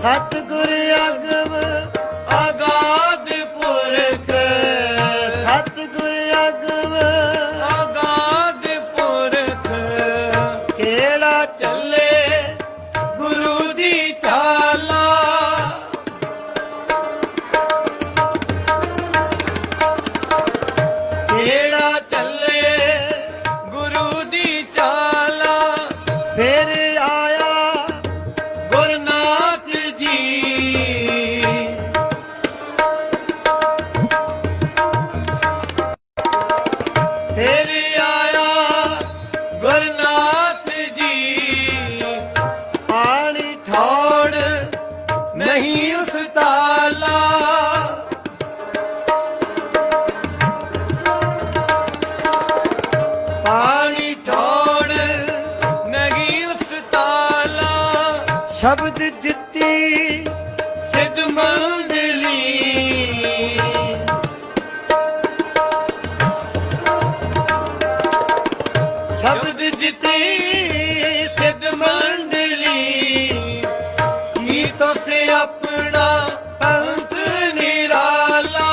ਸਤਿਗੁਰ ਅਗਮ ਗੁਰਨਾਥ ਜੀ। ਪਾਣੀ ਠੋੜ ਨਹੀਂ ਉਸ ਤਾਲਾ। ਪਾਣੀ ਠੋੜ ਨਹੀਂ ਉਸ ਸ਼ਬਦ ਦਿੱਤੀ ਸਿੱਧ ਮੰਡਲੀ ਸ਼ਬਦ ਜਿਤੀ ਸਿੱਧ ਮੰਡਲੀ। ਕੀ ਤੋਸੇ ਆਪਣਾ ਪੰਥ ਨਿਰਾਲਾ।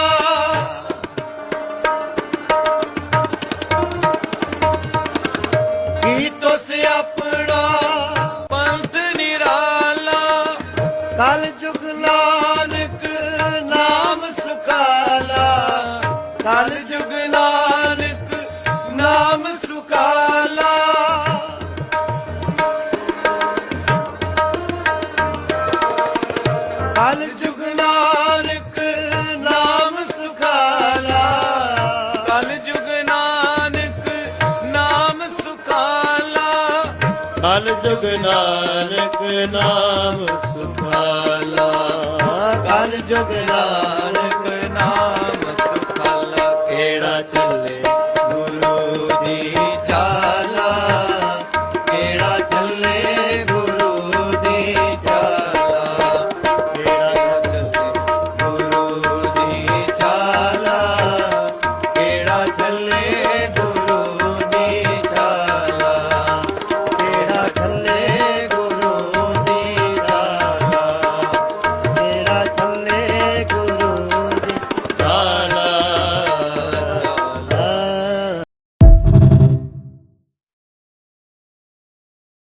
ਕੀ ਤੋਸੇ ਆਪਣਾ ਪੰਥ ਨਿਰਾਲਾ। ਕਲ ਜੁਗ ਨਾਨਕ ਨਾਮ ਸੁਖਾਲਾ। ਕਲ ਜੁਗ ਨਾਨਕ ਕਲ ਜੁਗ ਨਾਨਕ ਨਾਮ ਸੁਖਾਲਾ। ਕਲ ਜੁਗ ਨਾਨਕ ਨਾਮ ਸੁਖਾਲਾ। ਕਲ ਜੁਗ ਨਾਨਕ